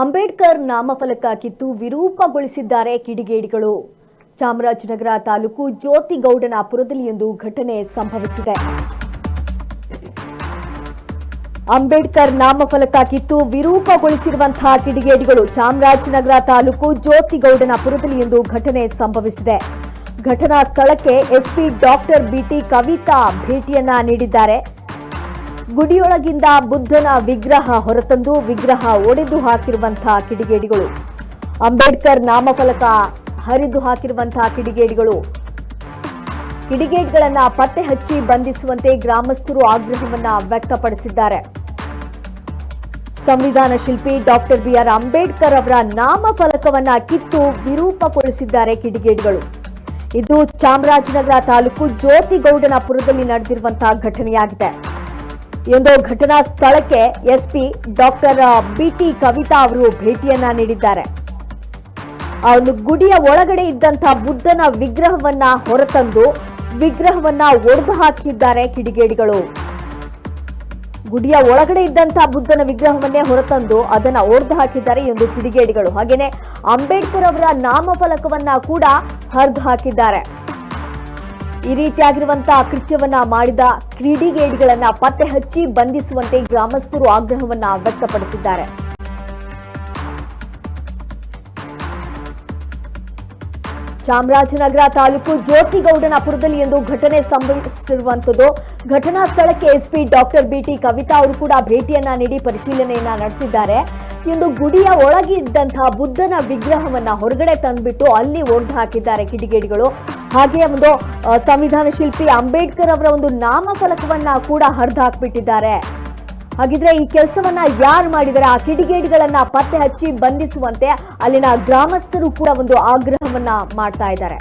ಅಂಬೇಡ್ಕರ್ ನಾಮಫಲಕ ಕಿತ್ತು ವಿರೂಪಗೊಳಿಸಿದ್ದಾರೆ ಕಿಡಿಗೇಡಿಗಳು. ಚಾಮರಾಜನಗರ ತಾಲೂಕು ಜ್ಯೋತಿಗೌಡನಪುರದಲ್ಲಿ ಒಂದು ಘಟನೆ ಸಂಭವಿಸಿದೆ. ಅಂಬೇಡ್ಕರ್ ನಾಮಫಲಕ ಕಿತ್ತು ವಿರೂಪಗೊಳಿಸಿರುವಂತಹ ಕಿಡಿಗೇಡಿಗಳು ಚಾಮರಾಜನಗರ ತಾಲೂಕು ಜ್ಯೋತಿಗೌಡನಪುರದಲ್ಲಿ ಒಂದು ಘಟನೆ ಸಂಭವಿಸಿದೆ. ಘಟನಾ ಸ್ಥಳಕ್ಕೆ SP doctor B T Kavitha ಭೇಟಿಯನ್ನ ನೀಡಿದ್ದಾರೆ. ಗುಡಿಯೊಳಗಿಂದ ಬುದ್ಧನ ವಿಗ್ರಹ ಹೊರತಂದು ವಿಗ್ರಹ ಒಡೆದು ಹಾಕಿರುವಂತಹ ಕಿಡಿಗೇಡಿಗಳು. ಅಂಬೇಡ್ಕರ್ ನಾಮಫಲಕ ಹರಿದು ಹಾಕಿರುವಂತಹ ಕಿಡಿಗೇಡಿಗಳು. ಕಿಡಿಗೇಡ್ಗಳನ್ನ ಪತ್ತೆ ಹಚ್ಚಿ ಬಂಧಿಸುವಂತೆ ಗ್ರಾಮಸ್ಥರು ಆಗ್ರಹವನ್ನ ವ್ಯಕ್ತಪಡಿಸಿದ್ದಾರೆ. ಸಂವಿಧಾನ ಶಿಲ್ಪಿ ಡಾಕ್ಟರ್ ಬಿಆರ್ ಅಂಬೇಡ್ಕರ್ ಅವರ ನಾಮಫಲಕವನ್ನ ಕಿತ್ತು ವಿರೂಪಗೊಳಿಸಿದ್ದಾರೆ ಕಿಡಿಗೇಡಿಗಳು. ಇದು ಚಾಮರಾಜನಗರ ತಾಲೂಕು ಜ್ಯೋತಿಗೌಡನಪುರದಲ್ಲಿ ನಡೆದಿರುವಂತಹ ಘಟನೆಯಾಗಿದೆ. ಒಂದು ಘಟನಾ ಸ್ಥಳಕ್ಕೆ ಎಸ್ಪಿ ಡಾಕ್ಟರ್ ಬಿಟಿ ಕವಿತಾ ಅವರು ಭೇಟಿಯನ್ನ ನೀಡಿದ್ದಾರೆ. ಆ ಒಂದು ಗುಡಿಯ ಒಳಗಡೆ ಇದ್ದಂತಹ ಬುದ್ಧನ ವಿಗ್ರಹವನ್ನ ಹೊರತಂದು ವಿಗ್ರಹವನ್ನ ಒಡೆದು ಹಾಕಿದ್ದಾರೆ ಕಿಡಿಗೇಡಿಗಳು. ಗುಡಿಯ ಒಳಗಡೆ ಇದ್ದಂತಹ ಬುದ್ಧನ ವಿಗ್ರಹವನ್ನೇ ಹೊರತಂದು ಅದನ್ನ ಒಡೆದು ಹಾಕಿದ್ದಾರೆ ಎಂದು ಕಿಡಿಗೇಡಿಗಳು. ಹಾಗೇನೆ ಅಂಬೇಡ್ಕರ್ ಅವರ ನಾಮಫಲಕವನ್ನ ಕೂಡ ಹರಿದು ಹಾಕಿದ್ದಾರೆ. ಈ ರೀತಿಯಾಗಿರುವಂತಹ ಕೃತ್ಯವನ್ನ ಮಾಡಿದ ಕ್ರೀಡಿಗೇಡಿಗಳನ್ನ ಪತ್ತೆ ಹಚ್ಚಿ ಬಂಧಿಸುವಂತೆ ಗ್ರಾಮಸ್ಥರು ಆಗ್ರಹವನ್ನ ವ್ಯಕ್ತಪಡಿಸಿದ್ದಾರೆ. ಚಾಮರಾಜನಗರ ತಾಲೂಕು ಜ್ಯೋತಿಗೌಡನಪುರದಲ್ಲಿ ಎಂದು ಘಟನೆ ಸಂಭವಿಸಿರುವಂತದ್ದು ಘಟನಾ ಸ್ಥಳಕ್ಕೆ ಎಸ್ಪಿ ಡಾಕ್ಟರ್ ಬಿಟಿ ಕವಿತಾ ಅವರು ಕೂಡ ಭೇಟಿಯನ್ನ ನೀಡಿ ಪರಿಶೀಲನೆಯನ್ನ ನಡೆಸಿದ್ದಾರೆ. ಇಂದು ಗುಡಿಯ ಒಳಗಿದ್ದಂತಹ ಬುದ್ಧನ ವಿಗ್ರಹವನ್ನ ಹೊರಗಡೆ ತಂದ್ಬಿಟ್ಟು ಅಲ್ಲಿ ಒಡೆದು ಹಾಕಿದ್ದಾರೆ ಕಿಡಿಗೇಡಿಗಳು. ಹಾಗೆ ಒಂದು ಸಂವಿಧಾನ ಶಿಲ್ಪಿ ಅಂಬೇಡ್ಕರ್ ಅವರ ಒಂದು ನಾಮಫಲಕವನ್ನ ಕೂಡ ಹರಿದು ಹಾಕ್ಬಿಟ್ಟಿದ್ದಾರೆ. ಹಾಗಿದ್ರೆ ಈ ಕೆಲಸವನ್ನ ಯಾರು ಮಾಡಿದರೆ? ಆ ಕಿಡಿಗೇಡಿಗಳನ್ನ ಪತ್ತೆ ಹಚ್ಚಿ ಬಂಧಿಸುವಂತೆ ಅಲ್ಲಿನ ಗ್ರಾಮಸ್ಥರು ಕೂಡ ಒಂದು ಆಗ್ರಹವನ್ನ ಮಾಡ್ತಾ ಇದ್ದಾರೆ.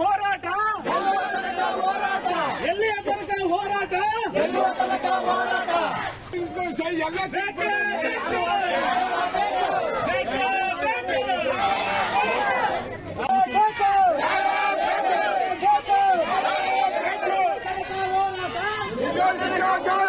ಹೋರಾಟ ಎಲ್ಲಿಯ ತನಕ ಹೋರಾಟ Go, go, go!